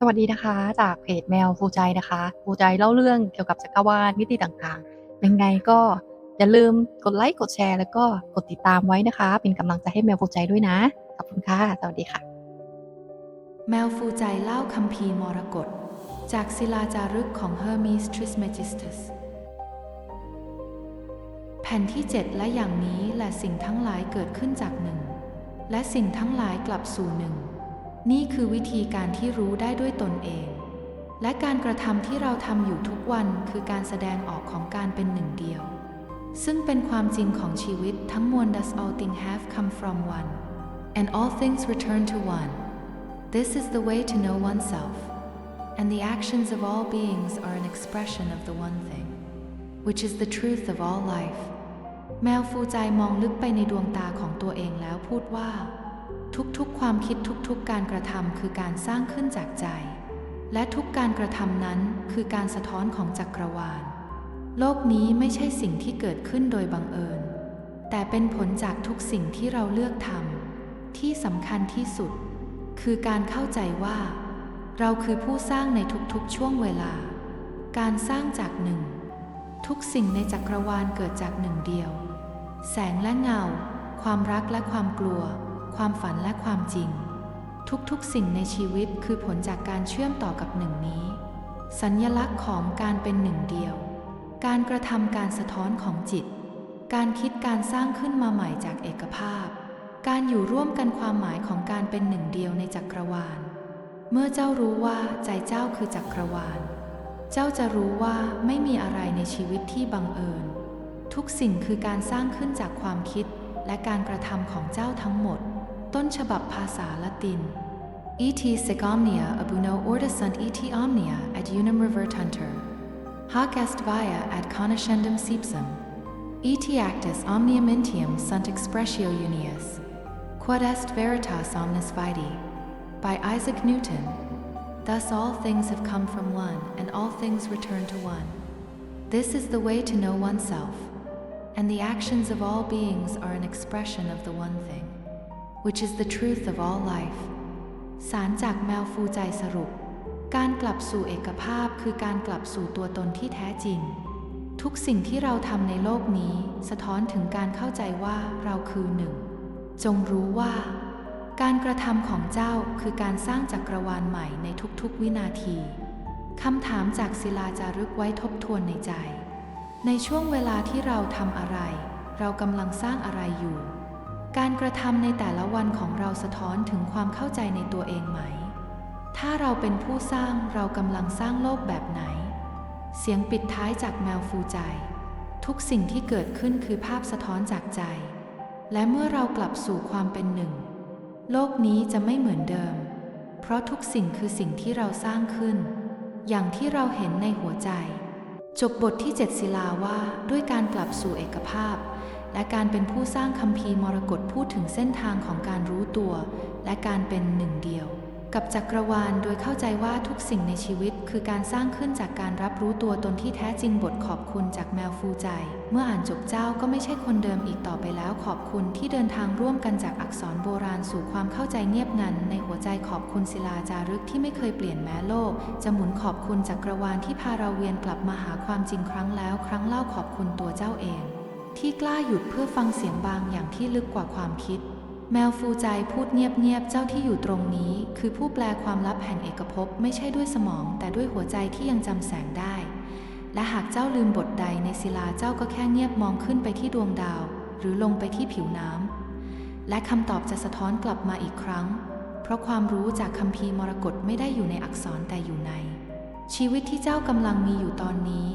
สวัสดีนะคะ จากเพจแมวฟูใจนะคะฟูใจเล่าเรื่องเกี่ยวกับจักรวาลมิติต่างๆ ยังไงก็อย่าลืมกดไลค์กดแชร์ แล้วก็กดติดตามไว้นะคะ เป็นกำลังใจให้แมวฟูใจด้วยนะ ขอบคุณค่ะ สวัสดีค่ะ แมวฟูใจเล่าคัมภีร์มรกตจากศิลาจารึกของ Hermes Trismegistus แผ่นที่ 7 และอย่างนี้และสิ่งทั้งหลายเกิดขึ้นจากหนึ่งและสิ่งทั้งหลายกลับสู่หนึ่ง นี่คือวิธีการที่รู้ได้ด้วยตนเอง และการกระทำที่เราทำอยู่ทุกวันคือการแสดงออกของการเป็นหนึ่งเดียว ซึ่งเป็นความจริงของชีวิตทั้งมวล Does all things have come from one and all things return to one This is the way to know oneself, and the actions of all beings are an expression of the one thing, which is the truth of all life. แมวฟูใจมองลึกไปในดวงตาของตัวเองแล้วพูดว่า ทุกๆ ความคิดทุกๆ การกระทำคือการสร้างขึ้นจากใจ และทุกการกระทำนั้นคือการสะท้อนของจักรวาล โลกนี้ไม่ใช่สิ่งที่เกิดขึ้นโดยบังเอิญ แต่เป็นผลจากทุกสิ่งที่เราเลือกทำที่สำคัญที่สุด คือการเข้าใจว่า เราคือผู้สร้างในทุกๆ ช่วงเวลา การสร้างจากหนึ่ง ทุกสิ่งในจักรวาลเกิดจากหนึ่งเดียว แสงและเงา ความรักและความกลัว ความฝันและความจริง ทุกๆสิ่งในชีวิตคือผลจากการเชื่อมต่อกับหนึ่งนี้ สัญญลักษณ์ของการเป็นหนึ่งเดียว การกระทำการสะท้อนของจิต การคิดการสร้างขึ้นมาใหม่จากเอกภาพ การอยู่ร่วมกันความหมายของการเป็นหนึ่งเดียวในจักรวาล เมื่อเจ้ารู้ว่าใจเจ้าคือจักรวาล เจ้าจะรู้ว่าไม่มีอะไรในชีวิตที่บังเอิญ ทุกสิ่งคือการสร้างขึ้นจากความคิดและการกระทำของเจ้าทั้งหมด ต้นฉบับภาษาละติน Et sic omnia abuno orta sunt et omnia ad unum revertuntur. Hoc est via ad conoscendum sipsum. Et actus omnium intium sunt expressio unius. Quod est veritas omnis vitae. By Isaac Newton. Thus all things have come from one, and all things return to one. This is the way to know oneself, and the actions of all beings are an expression of the one thing, Which is the truth of all life. สารจากแมวฟูใจสรุป การกลับสู่เอกภาพคือการกลับสู่ตัวตนที่แท้จริง ทุกสิ่งที่เราทำในโลกนี้ สะท้อนถึงการเข้าใจว่าเราคือหนึ่ง จงรู้ว่า การกระทำของเจ้าคือการสร้างจักรวาลใหม่ในทุกๆวินาทีคำถามจากศิลาจารึกไว้ทบทวนในใจ ในช่วงเวลาที่เราทำอะไร เรากำลังสร้างอะไรอยู่ การกระทำในแต่ละวันของเราสะท้อนถึงความเข้าใจในตัวเองไหม ถ้าเราเป็นผู้สร้างเรากำลังสร้างโลกแบบไหน เสียงปิดท้ายจากแมวฟูใจ ทุกสิ่งที่เกิดขึ้นคือภาพสะท้อนจากใจ และเมื่อเรากลับสู่ความเป็นหนึ่ง โลกนี้จะไม่เหมือนเดิม เพราะทุกสิ่งคือสิ่งที่เราสร้างขึ้น อย่างที่เราเห็นในหัวใจ จบบทที่ 7 ศิลาว่าด้วยการกลับสู่เอกภาพ และการเป็นผู้สร้างคัมภีร์มรกตพูดถึงเส้นทางของการรู้ตัว และการเป็นหนึ่งเดียว กับจักรวาลโดยเข้าใจว่าทุกสิ่งในชีวิตคือการสร้างขึ้นจากการรับรู้ตัวตนที่แท้จริงบทขอบคุณจากแมวฟูใจ เมื่ออ่านจบเจ้าก็ไม่ใช่คนเดิมอีกต่อไปแล้วขอบคุณที่เดินทางร่วมกันจากอักษรโบราณสู่ความเข้าใจเงียบงันในหัวใจขอบคุณศิลาจารึกที่ไม่เคยเปลี่ยนแม้โลก จะหมุนขอบคุณจักรวาลที่พาเราเวียนกลับมาหาความจริงครั้งแล้ว ครั้งเล่าขอบคุณตัวเจ้าเอง ที่กล้าหยุดเพื่อฟังเสียงบางอย่างที่ลึกกว่าความคิด แมวฟูใจพูดเงียบๆเจ้าที่อยู่ตรงนี้ คือผู้แปลความลับแห่งเอกภพไม่ใช่ด้วยสมอง แต่ด้วยหัวใจที่ยังจำแสงได้ และหากเจ้าลืมบทใดในศิลาเจ้าก็แค่เงียบมองขึ้นไปที่ดวงดาว หรือลงไปที่ผิวน้ำและคำตอบจะสะท้อนกลับมาอีกครั้ง เพราะความรู้จากคัมภีร์มรกตไม่ได้อยู่ในอักษรแต่อยู่ใน ชีวิตที่เจ้ากำลังมีอยู่ตอนนี้